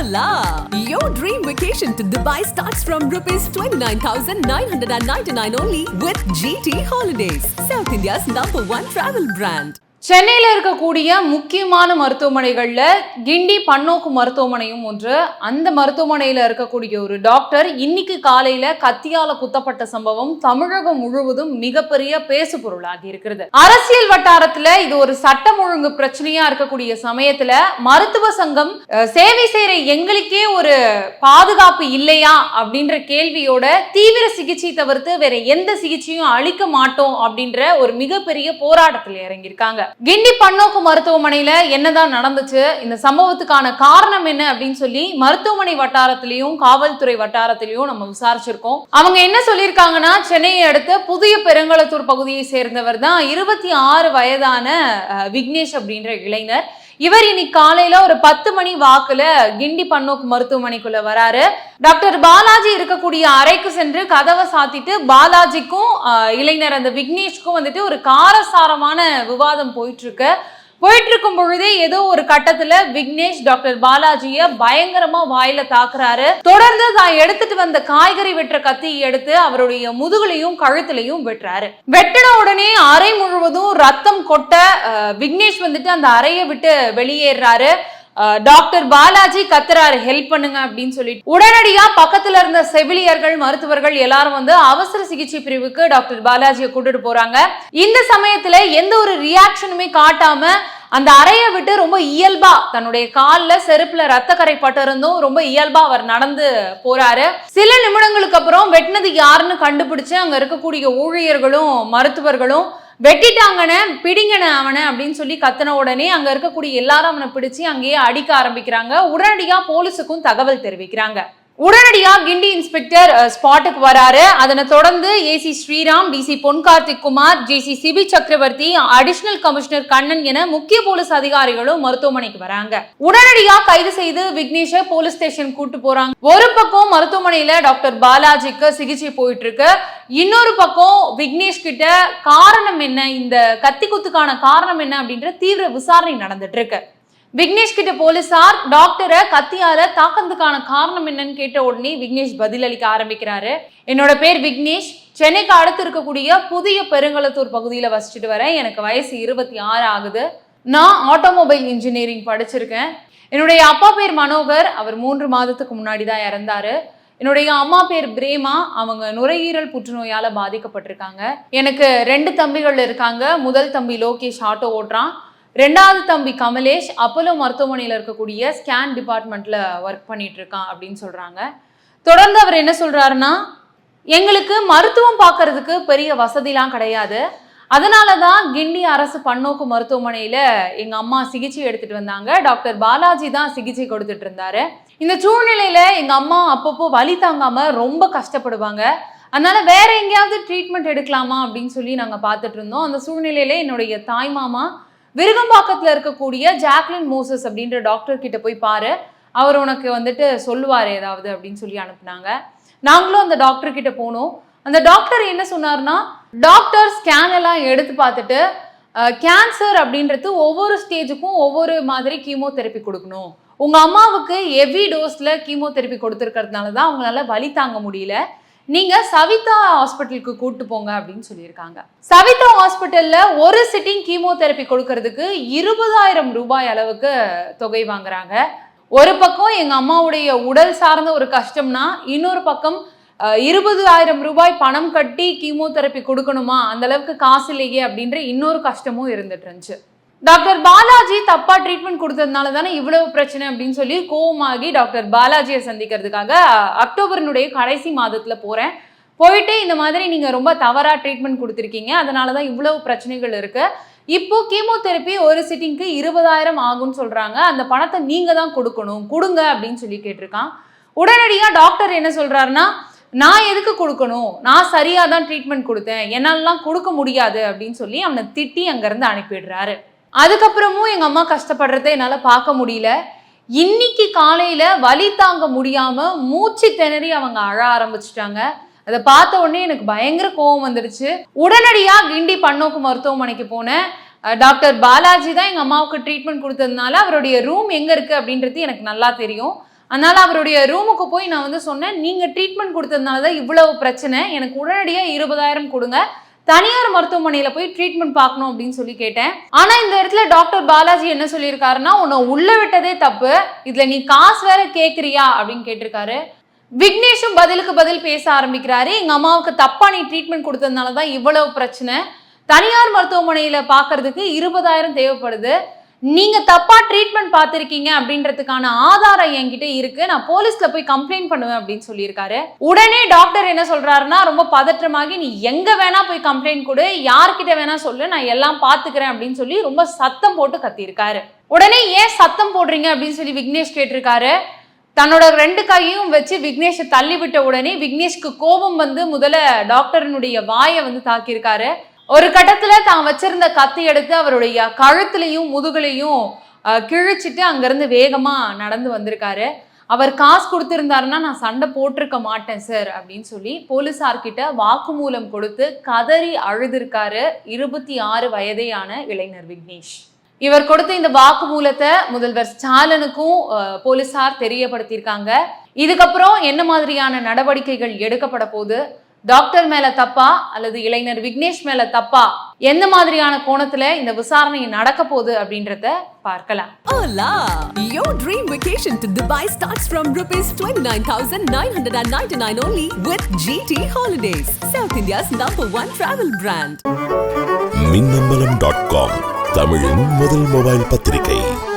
Hola! Your dream vacation to Dubai starts from rupees 29,999 only with GT Holidays, South India's number one travel brand. சென்னையில் இருக்கக்கூடிய முக்கியமான மருத்துவமனைகளில் கிண்டி பன்னோக்கு மருத்துவமனையும் ஒன்று. அந்த மருத்துவமனையில் இருக்கக்கூடிய ஒரு டாக்டர் இன்னைக்கு காலையில கத்தியால குத்தப்பட்ட சம்பவம் தமிழகம் முழுவதும் மிகப்பெரிய பேசு பொருளாகி இருக்கிறது. அரசியல் வட்டாரத்துல இது ஒரு சட்டம் ஒழுங்கு பிரச்சனையா இருக்கக்கூடிய சமயத்துல மருத்துவ சங்கம் சேவை செய்யற எங்களுக்கே ஒரு பாதுகாப்பு இல்லையா அப்படின்ற கேள்வியோட தீவிர சிகிச்சை தவிர்த்து வேற எந்த சிகிச்சையும் அளிக்க மாட்டோம் அப்படின்ற ஒரு மிகப்பெரிய போராட்டத்தில் இறங்கியிருக்காங்க. கிண்டி பன்னோக்கு மருத்துவமனையில என்னதான் நடந்துச்சு? இந்த சம்பவத்துக்கான காரணம் என்ன அப்படின்னு சொல்லி மருத்துவமனை வட்டாரத்திலையும் காவல்துறை வட்டாரத்திலையும் நம்ம விசாரிச்சிருக்கோம். அவங்க என்ன சொல்லியிருக்காங்கன்னா சென்னையை அடுத்த புதிய பெருங்களத்தூர் பகுதியை சேர்ந்தவர் தான் இருபத்தி ஆறு வயதான விக்னேஷ் அப்படின்ற இளைஞர். இவர் இன்னைக்கு காலையில ஒரு பத்து மணி வாக்குல கிண்டி பன்னோக்கு மருத்துவமனைக்குள்ள வராரு. டாக்டர் பாலாஜி இருக்கக்கூடிய அறைக்கு சென்று கதவை சாத்திட்டு பாலாஜிக்கும் ஆஹ், இளைஞர் அந்த விக்னேஷ்க்கும் வந்துட்டு ஒரு காரசாரமான விவாதம் போயிட்டு இருக்கு. போயிட்டு இருக்கும் பொழுதே ஏதோ ஒரு கட்டத்துல விக்னேஷ் டாக்டர் பாலாஜிய பயங்கரமா வாயில தாக்குறாரு. தொடர்ந்து தான் எடுத்துட்டு வந்த காய்கறி வெட்டுற கத்தி எடுத்து அவருடைய முதுகுலையும் கழுத்துலையும் வெட்டுறாரு. வெட்டின உடனே அறை முழுவதும் ரத்தம் கொட்ட விக்னேஷ் வந்துட்டு அந்த அறையை விட்டு வெளியேறாரு. டாக்டர் பாலாஜி கத்துறாரு ஹெல்ப் பண்ணுங்க அப்படின்னு சொல்லிட்டு. உடனடியா பக்கத்துல இருந்த செவிலியர்கள் மருத்துவர்கள் எல்லாரும் வந்து அவசர சிகிச்சை பிரிவுக்கு டாக்டர் பாலாஜியை கூட்டிட்டு போறாங்க. இந்த சமயத்துல எந்த ஒரு ரியாக்ஷனுமே காட்டாம அந்த அறையை விட்டு ரொம்ப இயல்பா தன்னுடைய கால்ல செருப்புல ரத்த கரை பட்டிருந்தும் ரொம்ப இயல்பா அவர் நடந்து போறாரு. சில நிமிடங்களுக்கு அப்புறம் வெட்டினது யாருன்னு கண்டுபிடிச்சு அங்க இருக்கக்கூடிய ஊழியர்களும் மருத்துவர்களும் வெட்டிட்டாங்கன்னு பிடிங்கன அவனை அப்படின்னு சொல்லி கத்தின உடனே அங்க இருக்கக்கூடிய எல்லாரும் அவனை பிடிச்சு அங்கேயே அடிக்க ஆரம்பிக்கிறாங்க. உடனடியா போலீஸுக்கும் தகவல் தெரிவிக்கிறாங்க. உடனடியா கிண்டி இன்ஸ்பெக்டர் ஸ்பாட்டுக்கு வராரு. அதனை தொடர்ந்து AC Sriram DC Pon Karthik Kumar JC CB Chakravarthy additional commissioner Kannan என முக்கிய போலீஸ் அதிகாரிகளும் மருத்துவமனைக்கு வராங்க. உடனடியா கைது செய்து விக்னேஷை போலீஸ் ஸ்டேஷன் கூட்டு போறாங்க. ஒரு பக்கம் மருத்துவமனையில டாக்டர் பாலாஜிக்கு சிகிச்சை போயிட்டு இருக்கு இன்னொரு பக்கம் விக்னேஷ் கிட்ட காரணம் என்ன? இந்த கத்தி குத்துக்கான காரணம் என்ன? அப்படின்ற தீவிர விசாரணை நடந்துட்டு இருக்கு. விக்னேஷ் கிட்ட போலீசார் டாக்டரை கத்தியால தாக்கத்துக்கான காரணம் என்னன்னு கேட்ட உடனே விக்னேஷ் பதிலளிக்க ஆரம்பிக்கிறாரு. என்னோட பேர் விக்னேஷ். சென்னைக்கு அடுத்து இருக்கக்கூடிய புதிய பெருங்களத்தூர் பகுதியில் வசிச்சுட்டு வரேன். எனக்கு வயசு இருபத்தி ஆறு ஆகுது. நான் ஆட்டோமொபைல் இன்ஜினியரிங் படிச்சிருக்கேன். என்னுடைய அப்பா பேர் மனோகர். அவர் மூன்று மாதத்துக்கு முன்னாடி தான் இறந்தாரு. என்னுடைய அம்மா பேர் பிரேமா. அவங்க நுரையீரல் புற்றுநோயால பாதிக்கப்பட்டிருக்காங்க. எனக்கு ரெண்டு தம்பிகள் இருக்காங்க. முதல் தம்பி லோகேஷ் ஆட்டோ ஓட்டுறான். ரெண்டாவது தம்பி கமலேஷ் அப்போலோ மருத்துவமனையில் இருக்கக்கூடிய ஸ்கேன் டிபார்ட்மெண்ட்டில் ஒர்க் பண்ணிட்டு இருக்கான் அப்படின்னு சொல்கிறாங்க தொடர்ந்து அவர் என்ன சொல்கிறாருன்னா எங்களுக்கு மருத்துவம் பார்க்கறதுக்கு பெரிய வசதிலாம் கிடையாது. அதனால தான் கிண்டி அரசு பன்னோக்கு மருத்துவமனையில் எங்கள் அம்மா சிகிச்சை எடுத்துட்டு வந்தாங்க. டாக்டர் பாலாஜி தான் சிகிச்சை கொடுத்துட்டு இருந்தாரு. இந்த சூழ்நிலையில் எங்கள் அம்மா அப்பப்போ வலி தாங்காமல் ரொம்ப கஷ்டப்படுவாங்க. அதனால வேற எங்கேயாவது ட்ரீட்மெண்ட் எடுக்கலாமா அப்படின்னு சொல்லி நாங்கள் பார்த்துட்டு இருந்தோம். அந்த சூழ்நிலையில என்னுடைய தாய் மாமா விருகம்பாக்கத்தில் இருக்கக்கூடிய ஜாக்லின் மோசஸ் அப்படின்ற டாக்டர் கிட்ட போய் பாரு. அவர் உனக்கு வந்துட்டு சொல்லுவார் ஏதாவது அப்படின்னு சொல்லி அனுப்புனாங்க. நாங்களும் அந்த டாக்டர் கிட்ட போனோம். அந்த டாக்டர் என்ன சொன்னார்னா டாக்டர் ஸ்கேன் எல்லாம் எடுத்து பார்த்துட்டு கேன்சர் அப்படின்றது ஒவ்வொரு ஸ்டேஜுக்கும் ஒவ்வொரு மாதிரி கீமோதெரப்பி கொடுக்கணும். உங்கள் அம்மாவுக்கு ஹெவி டோஸில் கீமோதெரப்பி கொடுத்துருக்கிறதுனால தான் அவங்களால வலி தாங்க முடியல. நீங்க சவிதா ஹாஸ்பிட்டலுக்கு கூட்டு போங்க அப்படின்னு சொல்லியிருக்காங்க. சவிதா ஹாஸ்பிட்டல்ல ஒரு சிட்டிங் கீமோதெரப்பி கொடுக்கறதுக்கு இருபதாயிரம் ரூபாய் அளவுக்கு தொகை வாங்குறாங்க. ஒரு பக்கம் எங்க அம்மாவுடைய உடல் சார்ந்த ஒரு கஷ்டம்னா இன்னொரு பக்கம் இருபது இருபதாயிரம் ரூபாய் பணம் கட்டி கீமோதெரப்பி கொடுக்கணுமா? அந்த அளவுக்கு காசு இல்லையே அப்படின்ற இன்னொரு கஷ்டமும் இருந்துட்டு இருந்துச்சு. டாக்டர் பாலாஜி தப்பா ட்ரீட்மெண்ட் கொடுத்ததுனால தானே இவ்வளவு பிரச்சனை அப்படின்னு சொல்லி கோவமாகி டாக்டர் பாலாஜியை சந்திக்கிறதுக்காக அக்டோபரினுடைய கடைசி மாதத்துல போறேன். போயிட்டு இந்த மாதிரி நீங்க ரொம்ப தவறா ட்ரீட்மெண்ட் கொடுத்துருக்கீங்க. அதனால தான் இவ்வளவு பிரச்சனைகள் இருக்கு. இப்போ கீமோதெரப்பி ஒரு சிட்டிங்க்கு இருபதாயிரம் ஆகும்னு சொல்றாங்க. அந்த பணத்தை நீங்க தான் கொடுக்கணும். கொடுங்க அப்படின்னு சொல்லி கேட்டிருக்கான். உடனடியாக டாக்டர் என்ன சொல்றாருன்னா நான் எதுக்கு கொடுக்கணும்? நான் சரியாக தான் ட்ரீட்மெண்ட் கொடுத்தேன். என்னாலலாம் கொடுக்க முடியாது அப்படின்னு சொல்லி அவனை திட்டி அங்கேருந்து அனுப்பிடுறாரு. அதுக்கப்புறமும் எங்க அம்மா கஷ்டப்படுறதை என்னால பார்க்க முடியல. இன்னைக்கு காலையில வலி தாங்க முடியாம மூச்சு திணறி அவங்க அழ ஆரம்பிச்சிட்டாங்க. அதை பார்த்த உடனே எனக்கு பயங்கர கோவம் வந்துடுச்சு. உடனடியா கிண்டி பன்னோக்கு மருத்துவமனைக்கு போனேன். டாக்டர் பாலாஜி தான் எங்க அம்மாவுக்கு ட்ரீட்மெண்ட் கொடுத்ததுனால அவருடைய ரூம் எங்க இருக்கு அப்படின்றது எனக்கு நல்லா தெரியும். அதனால அவருடைய ரூமுக்கு போய் நான் வந்து சொன்னேன் நீங்க ட்ரீட்மெண்ட் கொடுத்ததுனால தான் இவ்வளவு பிரச்சனை. எனக்கு உடனடியா இருபதாயிரம் கொடுங்க. தனியார் மருத்துவமனையில போய் ட்ரீட்மெண்ட் பார்க்கணும் அப்படின்னு சொல்லி கேட்டேன். ஆனா இந்த இடத்துல டாக்டர் பாலாஜி என்ன சொல்லியிருக்காருன்னா உன்னை உள்ள விட்டதே தப்பு. இதுல நீ காசு வேற கேக்குறியா? அப்படின்னு கேட்டிருக்காரு. விக்னேஷும் பதிலுக்கு பதில் பேச ஆரம்பிக்கிறாரு. எங்க அம்மாவுக்கு தப்பா நீ ட்ரீட்மெண்ட் கொடுத்ததுனால தான் இவ்வளவு பிரச்சனை. தனியார் மருத்துவமனையில பார்க்கறதுக்கு இருபதாயிரம் தேவைப்படுது. நீங்க தப்பா ட்ரீட்மெண்ட் பார்த்துருக்கீங்க அப்படின்றதுக்கான ஆதாரம் என்கிட்ட இருக்கு. நான் போலீஸ்ல போய் கம்ப்ளைண்ட் பண்ணுவேன் அப்படின்னு சொல்லியிருக்காரு. உடனே டாக்டர் என்ன சொல்றாருன்னா ரொம்ப பதற்றமாகி நீ எங்க வேணா போய் கம்ப்ளைண்ட் கொடு. யார்கிட்ட வேணா சொல்லு. நான் எல்லாம் பாத்துக்கிறேன் அப்படின்னு சொல்லி ரொம்ப சத்தம் போட்டு கத்தியிருக்காரு. உடனே ஏன் சத்தம் போடுறீங்க அப்படின்னு சொல்லி விக்னேஷ் கேட்டிருக்காரு. தன்னோட ரெண்டு கையும் வச்சு விக்னேஷை தள்ளி விட்ட உடனே விக்னேஷ்க்கு கோபம் வந்து முதல்ல டாக்டரினுடைய வாயை வந்து தாக்கியிருக்காரு. ஒரு கட்டத்துல தான் வச்சிருந்த கத்தி எடுத்து அவருடைய கழுத்துலையும் முதுகுலையும் கிழிச்சிட்டு அங்கிருந்து வேகமா நடந்து வந்திருக்காரு. அவர் காசு கொடுத்திருந்தாருன்னா நான் சண்டை போட்டிருக்க மாட்டேன் சார் அப்படின்னு சொல்லி போலீசார்கிட்ட வாக்குமூலம் கொடுத்து கதறி அழுதிருக்காரு இருபத்தி ஆறு வயதையான இளைஞர் விக்னேஷ். இவர் கொடுத்த இந்த வாக்குமூலத்தை முதல்வர் ஸ்டாலினுக்கும் போலீசார் தெரியப்படுத்தியிருக்காங்க. இதுக்கப்புறம் என்ன மாதிரியான நடவடிக்கைகள் எடுக்கப்பட போகுது? டாக்டர் மேல தப்பா அல்லது இளைஞர் விக்னேஷ் மேல தப்பா எந்த மாதிரியான கோணத்துல இந்த விசாரணை நடக்க போகுது அப்படின்றத பார்க்கலாம் Hola! Your dream vacation to Dubai starts from rupees 29,999 only with GT Holidays, South India's number one travel brand. Minnambalam dot com தமிழின் முதல் மொபைல் பத்திரிகை